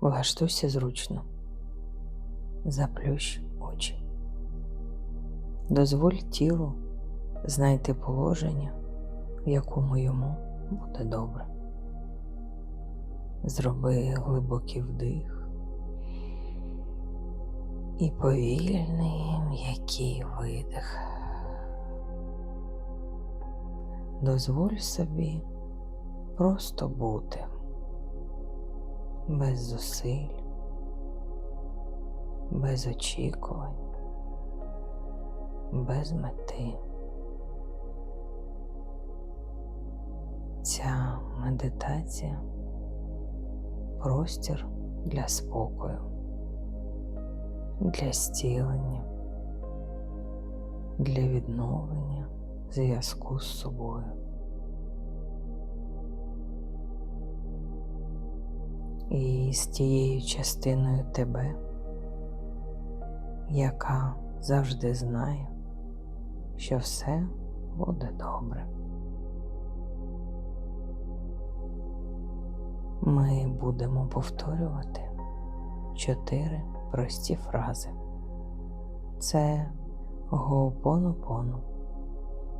Влаштуйся зручно, заплющ очі. Дозволь тілу знайти положення, в якому йому буде добре. Зроби глибокий вдих і повільний м'який видих. Дозволь собі просто бути без зусиль, без очікувань, без мети. Ця медитація простір для спокою, для зцілення, для відновлення зв'язку з собою. І з тією частиною тебе, яка завжди знає, що все буде добре. Ми будемо повторювати чотири прості фрази. Це гоопонопоно,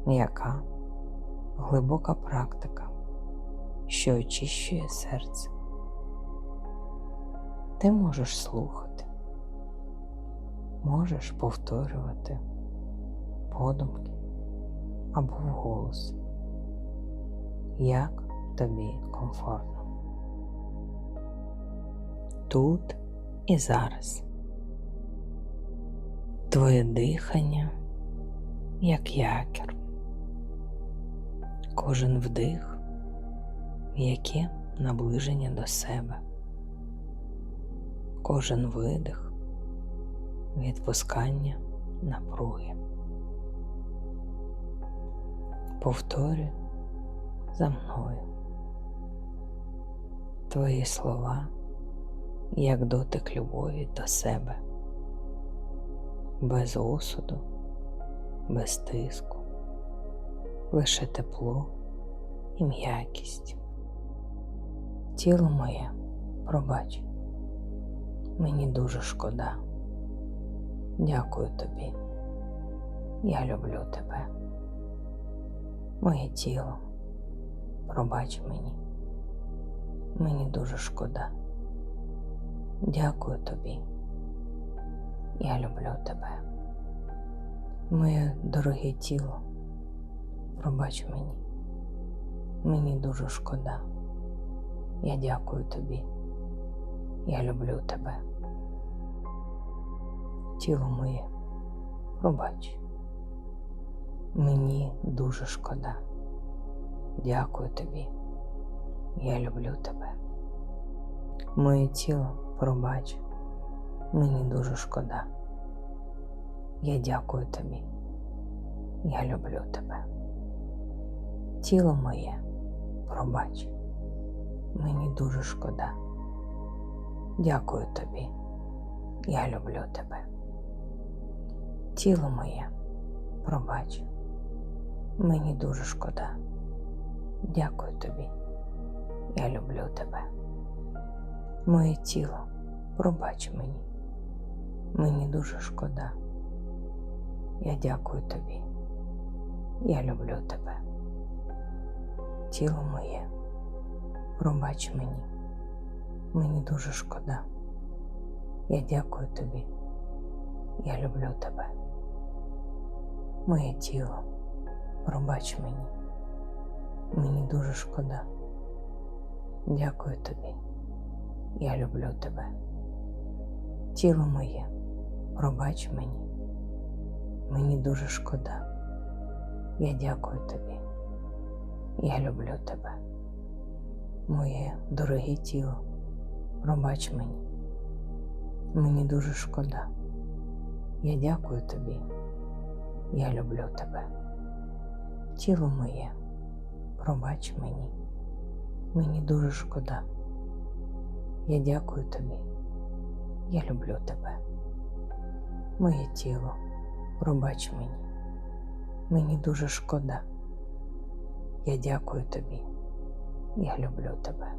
м'яка, глибока практика, що очищує серце. Ти можеш слухати, можеш повторювати подумки або вголос, як тобі комфортно. Тут і зараз. Твоє дихання як якір. Кожен вдих, яке наближення до себе кожен видих, відпускання напруги. Повторюй за мною твої слова, як дотик любові до себе, без осуду, без тиску, лише тепло і м'якість. Тіло моє пробач. Мені дуже шкода. Дякую тобі. Я люблю тебе. Моє тіло, пробач мені. Мені дуже шкода. Дякую тобі. Я люблю тебе. Моє дороге тіло, пробач мені. Мені дуже шкода. Я дякую тобі. Я люблю тебе тіло моє, пробач. Мені дуже шкода. Дякую тобі. Я люблю тебе. Моє тіло, пробач. Мені дуже шкода. Я дякую тобі. Я люблю тебе. Тіло моє, пробач. Мені дуже шкода. Дякую тобі. Я люблю тебе тіло моє, пробач, мені дуже шкода. Дякую тобі, я люблю тебе. Моє тіло, пробач мені, мені дуже шкода. Я дякую тобі, я люблю тебе. Тіло моє, пробач мені, мені дуже шкода. Я дякую тобі, я люблю тебе моє тіло, пробач мені, мені дуже шкода. Дякую тобі, я люблю тебе. Тіло моє, пробач мені, мені дуже шкода. Я дякую тобі, я люблю тебе. Моє дороге тіло, пробач мені, мені дуже шкода. Я дякую тобі. Я люблю тебе. Тіло моє, пробач мені, мені дуже шкода. Я дякую тобі, я люблю тебе. Моє тіло, пробач мені, мені дуже шкода. Я дякую тобі, я люблю тебе.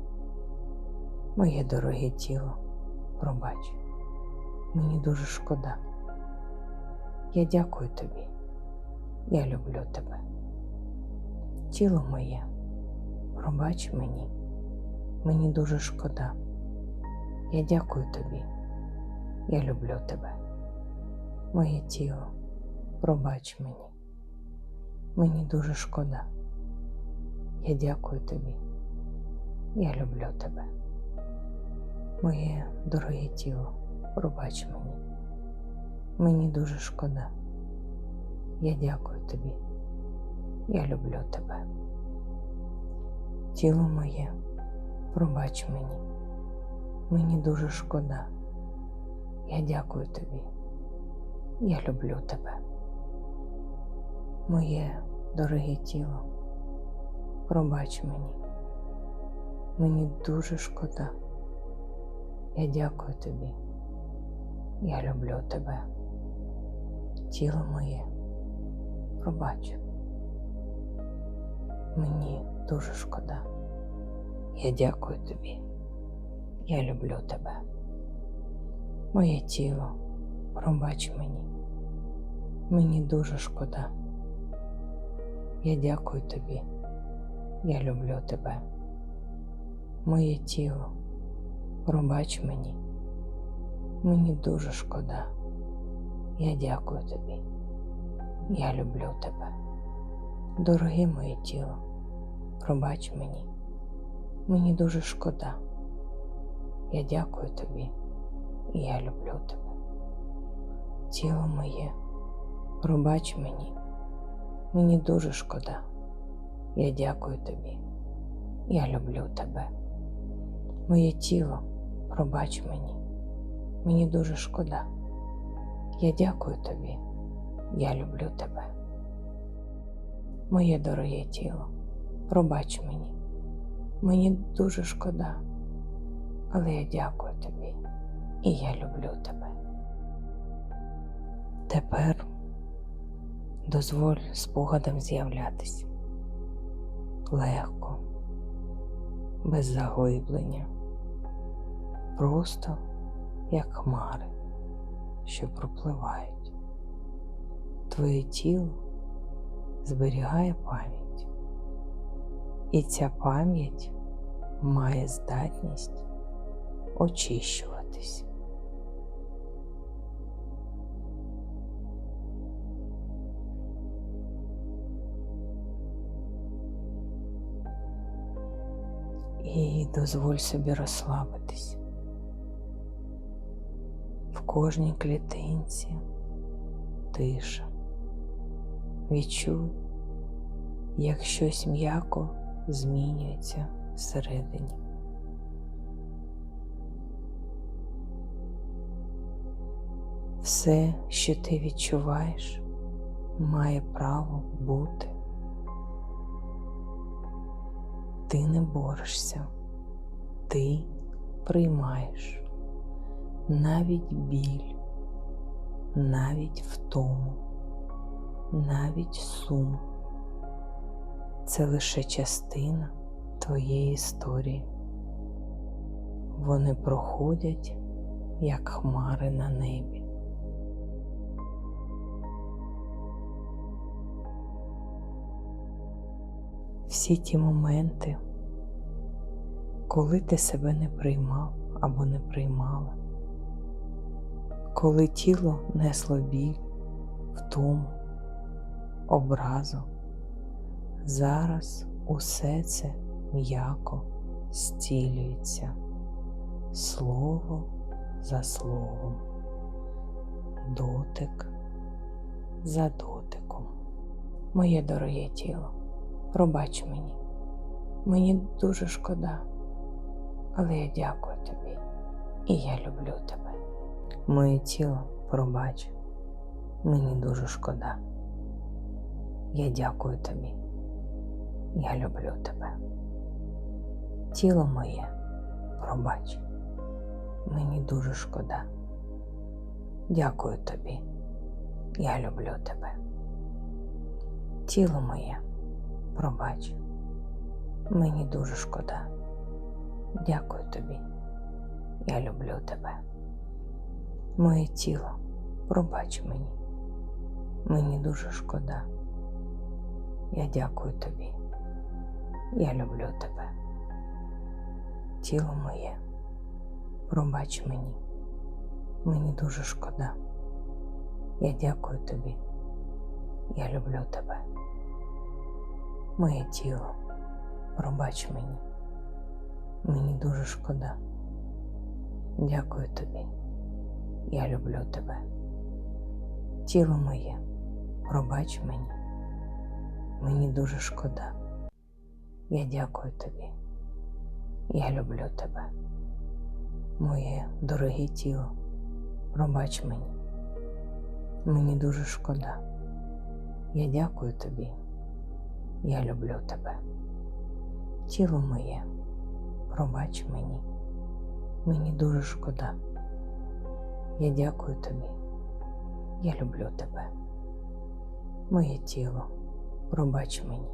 Моє дороге тіло, пробач. Мені дуже шкода. Я дякую тобі. Я люблю тебе. Тіло моє, пробач мені. Мені дуже шкода. Я дякую тобі. Я люблю тебе. Моє тіло, пробач мені. Мені дуже шкода. Я дякую тобі. Я люблю тебе. Моє дороге тіло, пробач мені. Мені дуже шкода. Я дякую тобі. Я люблю тебе. Тіло моє, пробач мені. Мені дуже шкода. Я дякую тобі. Я люблю тебе. Моє дороге тіло, пробач мені. Мені дуже шкода. Я дякую тобі. Я люблю тебе. Тіло моє, пробач. Мені дуже шкода. Я дякую тобі. Я люблю тебе. Моє тіло, пробач мені. Мені дуже шкода. Я дякую тобі. Я люблю тебе. Моє тіло, пробач мені. Мені дуже шкода. Я дякую тобі. Я люблю тебе. Дороге моє тіло, пробач мені. Мені дуже шкода. Я дякую тобі. І я люблю тебе. Тіло моє, пробач мені. Мені дуже шкода. Я дякую тобі. Я люблю тебе. Моє тіло, пробач мені. Мені дуже шкода. Я дякую тобі. Я люблю тебе. Моє дороге тіло, пробач мені. Мені дуже шкода. Але я дякую тобі. І я люблю тебе. Тепер дозволь спогадам з'являтись легко, без заглиблення, просто як хмари, що пропливають. Твоє тіло зберігає пам'ять, і ця пам'ять має здатність очищуватись. І дозволь собі розслабитись. В кожній клітинці тиша. Відчуй, як щось м'яко змінюється всередині. Все, що ти відчуваєш, має право бути. Ти не борешся, ти приймаєш навіть біль, навіть втому, навіть сум. Це лише частина твоєї історії. Вони проходять, як хмари на небі. Всі ті моменти, коли ти себе не приймав або не приймала, коли тіло несло біль, втому, образу, зараз усе це м'яко зцілюється слово за словом, дотик за дотиком. Моє дороге тіло, пробач мені, мені дуже шкода, але я дякую тобі і я люблю тебе. Моє тіло, пробач, мені дуже шкода. Я дякую тобі. Я люблю тебе. Тіло моє, пробач, мені дуже шкода. Дякую тобі. Я люблю тебе. Тіло моє, пробач, мені дуже шкода. Дякую тобі. Я люблю тебе. Моє тіло, пробач мені. Мені дуже шкода. Я дякую тобі. Я люблю тебе. Тіло моє, пробач мені. Мені дуже шкода. Я дякую тобі. Я люблю тебе. Моє тіло, пробач мені. Мені дуже шкода. Дякую тобі. Я люблю тебе. Тіло моє, пробач мені. Мені дуже шкода. Я дякую тобі. Я люблю тебе. Моє дороге тіло, пробач мені. Мені дуже шкода. Я дякую тобі. Я люблю тебе. Тіло моє, пробач мені. Мені дуже шкода. Я дякую тобі. Я люблю тебе. Моє тіло, пробач мені.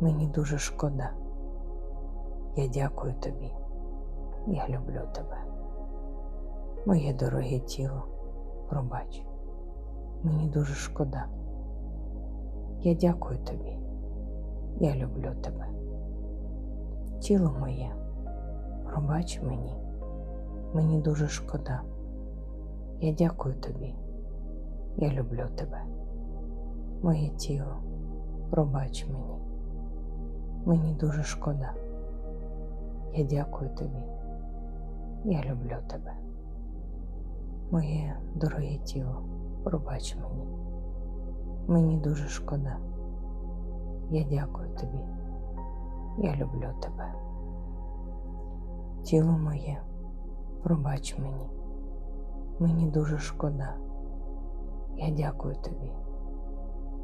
Мені дуже шкода. Я дякую тобі. Я люблю тебе. Моє дороге тіло, пробач. Мені дуже шкода. Я дякую тобі. Я люблю тебе. Тіло моє, пробач мені. Мені дуже шкода. Я дякую тобі. Я люблю тебе. Моє тіло, пробач мені. Мені дуже шкода. Я дякую тобі. Я люблю тебе. Моє дороге тіло, пробач мені. Мені дуже шкода. Я дякую тобі. Я люблю тебе. Тіло моє, пробач мені. Мені дуже шкода. Я дякую тобі.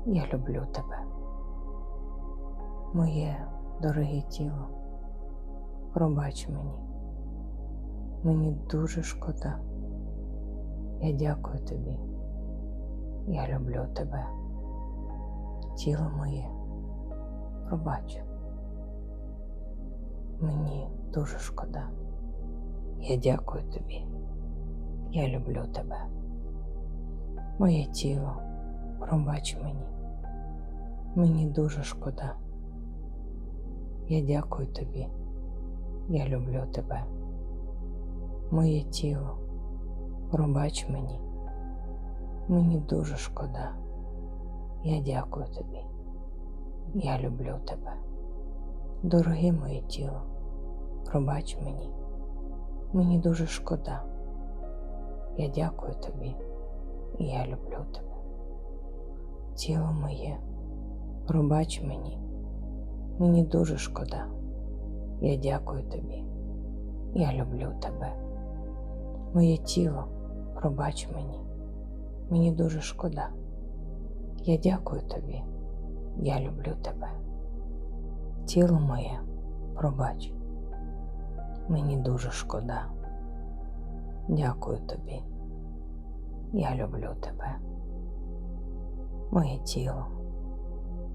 Я люблю тебе. Моє дороге тіло, пробач мені. Мені дуже шкода. Я дякую тобі. Я люблю тебе. Тіло моє, пробач. Мені дуже шкода. Я дякую тобі. Я люблю тебе. Моє тіло, пробач мені. Мені дуже шкода. Я дякую тобі. Я люблю тебе. Моє тіло, пробач мені. Мені дуже шкода. Я дякую тобі. Я люблю тебе. Дороге моє тіло, пробач мені. Мені дуже шкода. Я дякую тобі. Я люблю тебе. Тіло моє, пробач мені. Мені дуже шкода. Я дякую тобі. Я люблю тебе. Моє тіло, пробач мені. Мені дуже шкода. Я дякую тобі. Я люблю тебе. Тіло моє, пробач. Мені дуже шкода. Дякую тобі. Я люблю тебе. Моє тіло,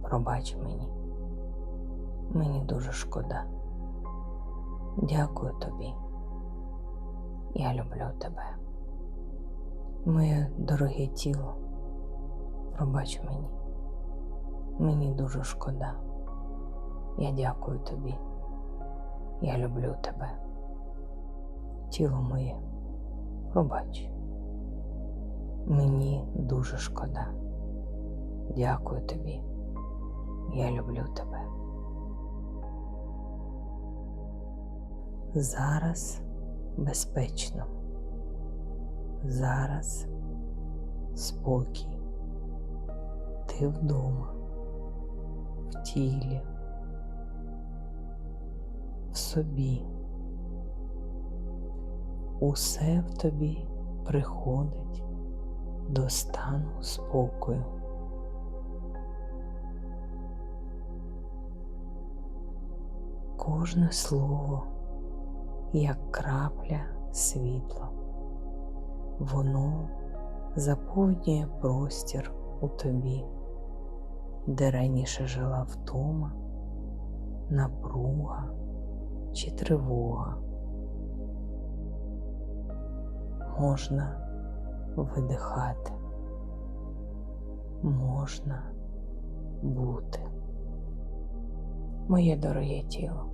пробач мені. Мені дуже шкода. Дякую тобі. Я люблю тебе. Моє дороге тіло, пробач мені. Мені дуже шкода. Я дякую тобі. Я люблю тебе. Тіло моє, пробач. Мені дуже шкода. Дякую тобі. Я люблю тебе. Зараз безпечно. Зараз спокій. Ти вдома, в тілі, в собі. Усе в тобі приходить до стану спокою. Кожне слово, як крапля світла, воно заповнює простір у тобі, де раніше жила втома, напруга чи тривога. можна видихати, можна бути. Моє дороге тіло,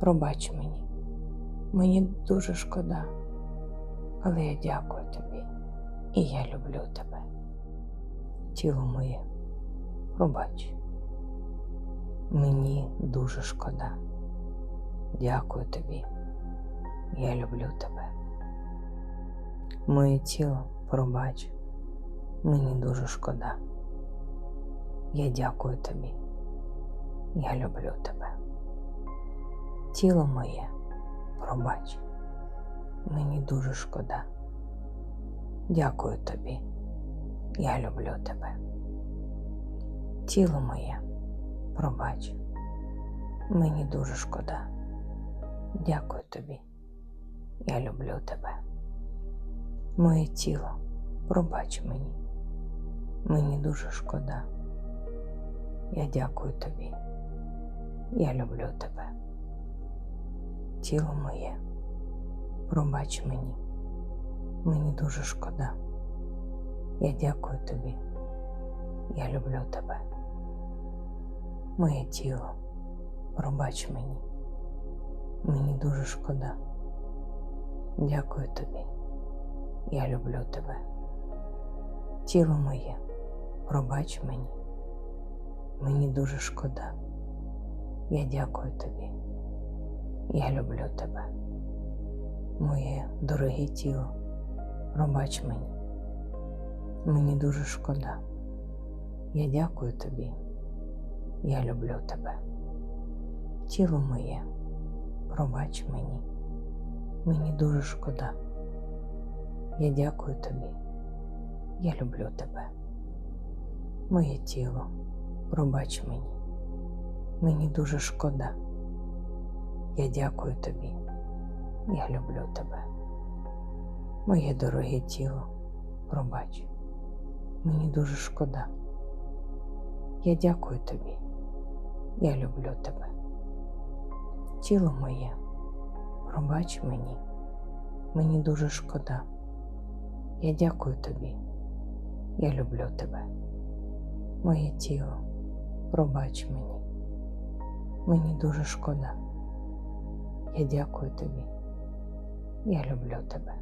пробач мені, мені дуже шкода, але я дякую тобі і я люблю тебе. Тіло моє, пробач. Мені дуже шкода. Дякую тобі. Я люблю тебе. Моє тіло, пробач. Мені дуже шкода. Я дякую тобі. Я люблю тебе. Тіло моє, пробач. Мені дуже шкода. Дякую тобі. Я люблю тебе. Тіло моє, пробач. Мені дуже шкода. Дякую тобі. Я люблю тебе. Моє тіло, пробач мені. Мені дуже шкода. Я дякую тобі. Я люблю тебе. Тіло моє, пробач мені. Мені дуже шкода. Я дякую тобі. Я люблю тебе. Моє тіло, пробач мені. Мені дуже шкода. Дякую тобі. Я люблю тебе. Тіло моє, пробач мені. Мені дуже шкода. Я дякую тобі. Я люблю тебе. Моє дороге тіло, пробач мені. Мені дуже шкода. Я дякую тобі. Я люблю тебе. Тіло моє, пробач мені. Мені дуже шкода. Я дякую тобі. Я люблю тебе. Моє тіло, пробач мені. Мені дуже шкода. Я дякую тобі. Я люблю тебе. Моє дороге тіло, пробач. Мені дуже шкода. Я дякую тобі. Я люблю тебе. Тіло моє, пробач мені. Мені дуже шкода. Я дякую тобі. Я люблю тебе. Моє тіло, пробач мені. Мені дуже шкода. Я дякую тобі. Я люблю тебе.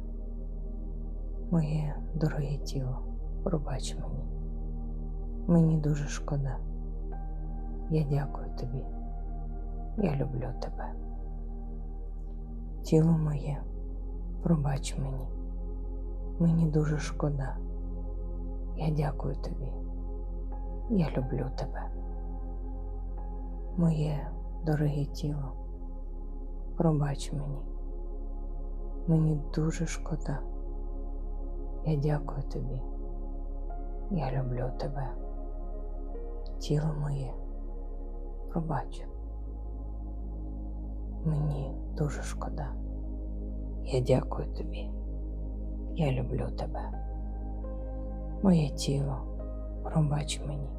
Моє дороге тіло, пробач мені. Мені дуже шкода. Я дякую тобі. Я люблю тебе. Тіло моє, пробач мені. Мені дуже шкода. Я дякую тобі. Я люблю тебе. Моє дороге тіло, пробач мені. Мені дуже шкода. Я дякую тобі. Я люблю тебе. Тіло моє, пробач. Мені дуже шкода. Я дякую тобі. Я люблю тебе. Моє тіло, пробач мені.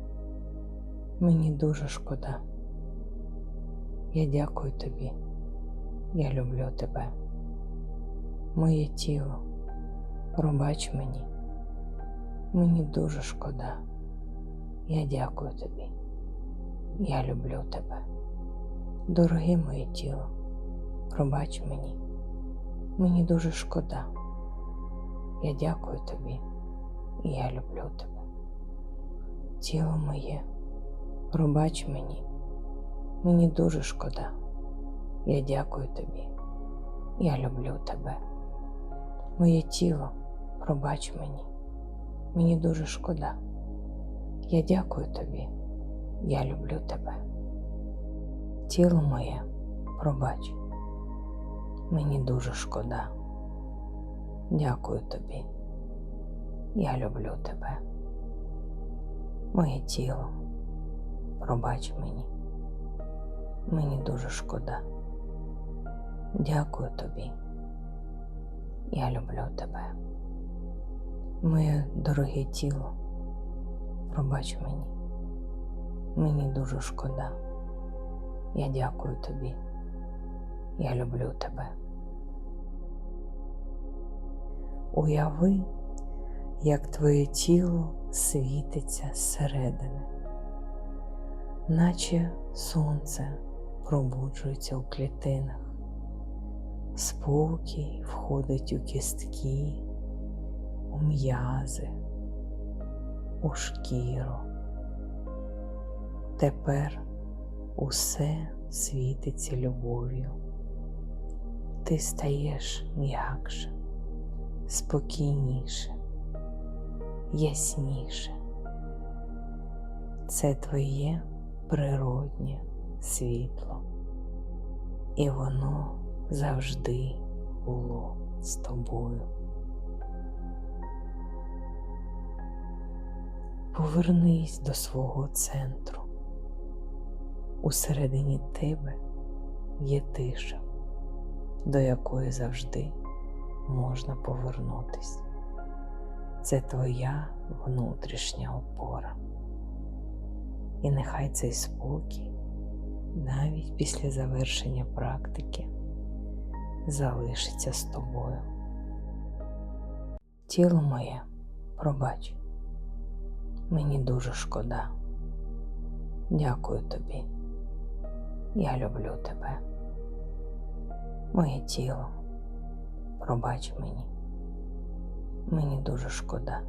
Мені дуже шкода. Я дякую тобі. Я люблю тебе. Моє тіло, пробач мені. Мені дуже шкода. Я дякую тобі. Я люблю тебе. Дороге моє тіло, пробач мені. Мені дуже шкода. Я дякую тобі. Я люблю тебе. Тіло моє, пробач мені. Мені дуже шкода. Я дякую тобі. Я люблю тебе. Моє тіло, пробач мені. Мені дуже шкода. Я дякую тобі. Я люблю тебе. Тіло моє, пробач. Мені дуже шкода. Дякую тобі. Я люблю тебе. Моє тіло, пробач мені. Мені дуже шкода. Дякую тобі. Я люблю тебе. Моє дороге тіло, пробач мені. Мені дуже шкода. Я дякую тобі. Я люблю тебе. Уяви, як твоє тіло світиться зсередини, наче сонце пробуджується у клітинах, спокій входить у кістки, у м'язи, у шкіру. Тепер усе світиться любов'ю. Ти стаєш м'якше, спокійніше, ясніше. Це твоє природнє світло, і воно завжди було з тобою. Повернись до свого центру. Усередині тебе є тиша, до якої завжди можна повернутись. Це твоя внутрішня опора. І нехай цей спокій, навіть після завершення практики, залишиться з тобою. Тіло моє, пробач, мені дуже шкода. Дякую тобі. Я люблю тебе. Моє тіло, пробач мені. Мені дуже шкода.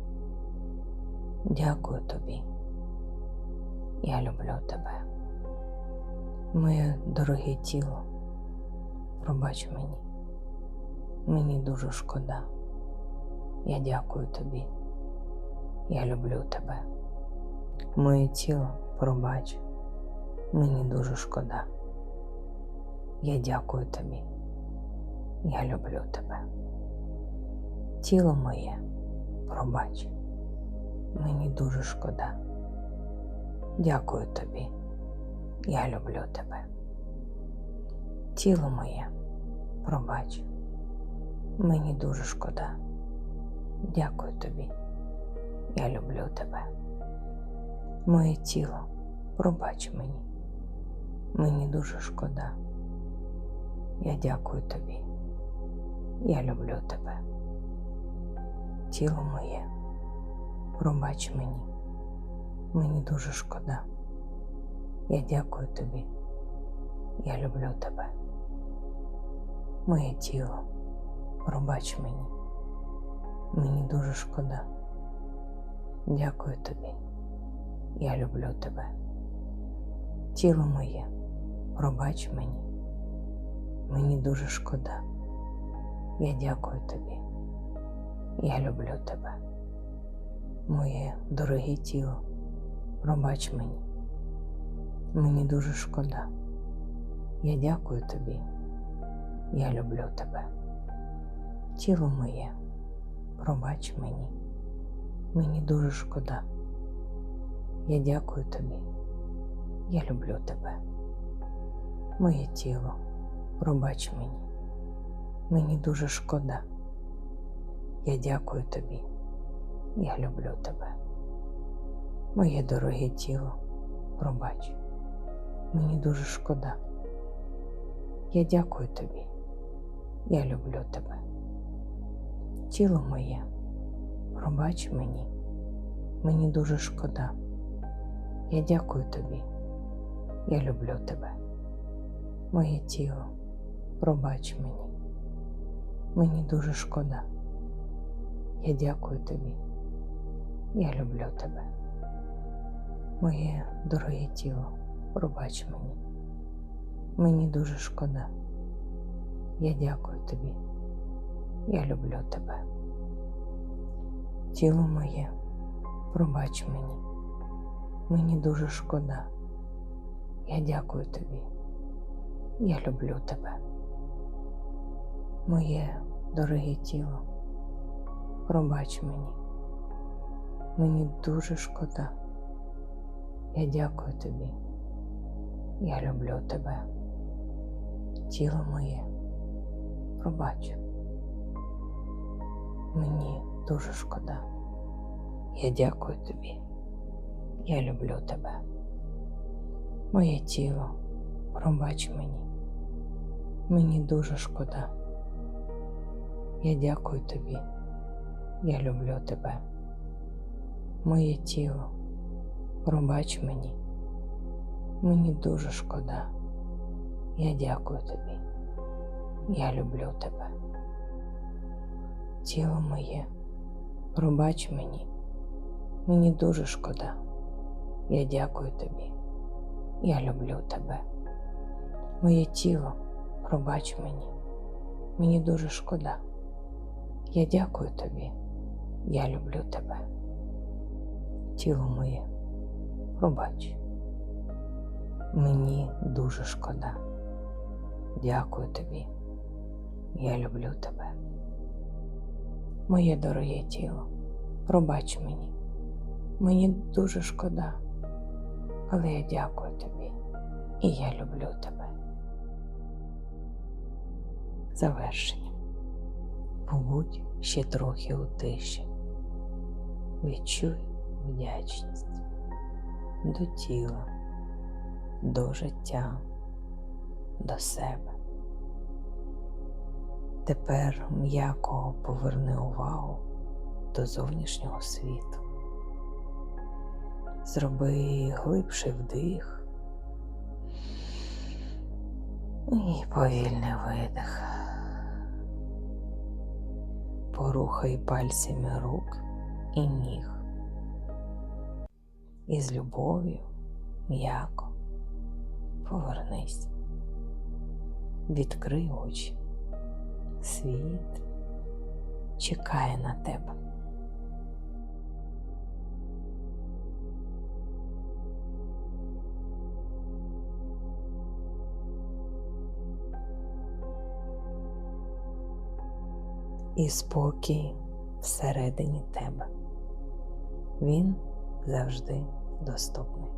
Дякую тобі. Я люблю тебе. Моє дороге тіло, пробач мені. Мені дуже шкода. Я дякую тобі. Я люблю тебе. Моє тіло, пробач. Мені дуже шкода. Я дякую тобі. Я люблю тебе. Тіло моє, пробач. Мені дуже шкода. Дякую тобі. Я люблю тебе. Тіло моє, пробач. Мені дуже шкода. Дякую тобі. Я люблю тебе. Моє тіло, пробач мені. Мені дуже шкода. Я дякую тобі. Я люблю тебе. Тіло моє, пробач мені. Мені дуже шкода. Я дякую тобі. Я люблю тебе. Моє тіло, пробач мені. Мені дуже шкода. Дякую тобі. Я люблю тебе. Тіло моє, пробач мені. Мені дуже шкода. Я дякую тобі. Я люблю тебе. Моє дороге тіло, пробач мені. Мені дуже шкода. Я дякую тобі. Я люблю тебе. Тіло моє, пробач мені. Мені дуже шкода. Я дякую тобі. Я люблю тебе. Моє тіло, пробач мені. Мені дуже шкода. Я дякую тобі. Я люблю тебе. Моє дороге тіло, пробач. Мені дуже шкода. Я дякую тобі. Я люблю тебе. Тіло моє, пробач мені. Мені дуже шкода. Я дякую тобі. Я люблю тебе. Моє тіло, пробач мені. Мені дуже шкода. Я дякую тобі. Я люблю тебе. Моє дороге тіло, пробач мені. Мені дуже шкода. Я дякую тобі. Я люблю тебе. Тіло моє, пробач мені. Мені дуже шкода. Я дякую тобі. Я люблю тебе. Моє дороге тіло, пробач мені. Мені дуже шкода. Я дякую тобі. Я люблю тебе. Тіло моє, пробач. Мені дуже шкода. Я дякую тобі. Я люблю тебе. Моє тіло, пробач мені. Мені дуже шкода. Я дякую тобі. я люблю тебе. Моє тіло, пробач мені. Мені дуже шкода. Я дякую тобі. Я люблю тебе. Тіло моє, пробач мені. Мені дуже шкода. Я дякую тобі. Я люблю тебе. Моє тіло, пробач мені. Мені дуже шкода. Я дякую тобі. Я люблю тебе. Тіло моє, пробач. Мені дуже шкода. Дякую тобі. Я люблю тебе. Моє дороге тіло, пробач мені. Мені дуже шкода. Але я дякую тобі. І я люблю тебе. Завершення. Побудь ще трохи у тиші. Відчуй вдячність до тіла, до життя, до себе. Тепер м'яко поверни увагу до зовнішнього світу. Зроби глибший вдих і повільний видих. Порухай пальцями рук і ніг. І з любов'ю м'яко повернись. Відкрий очі. Світ чекає на тебе. І спокій всередині тебе. Він завжди доступний.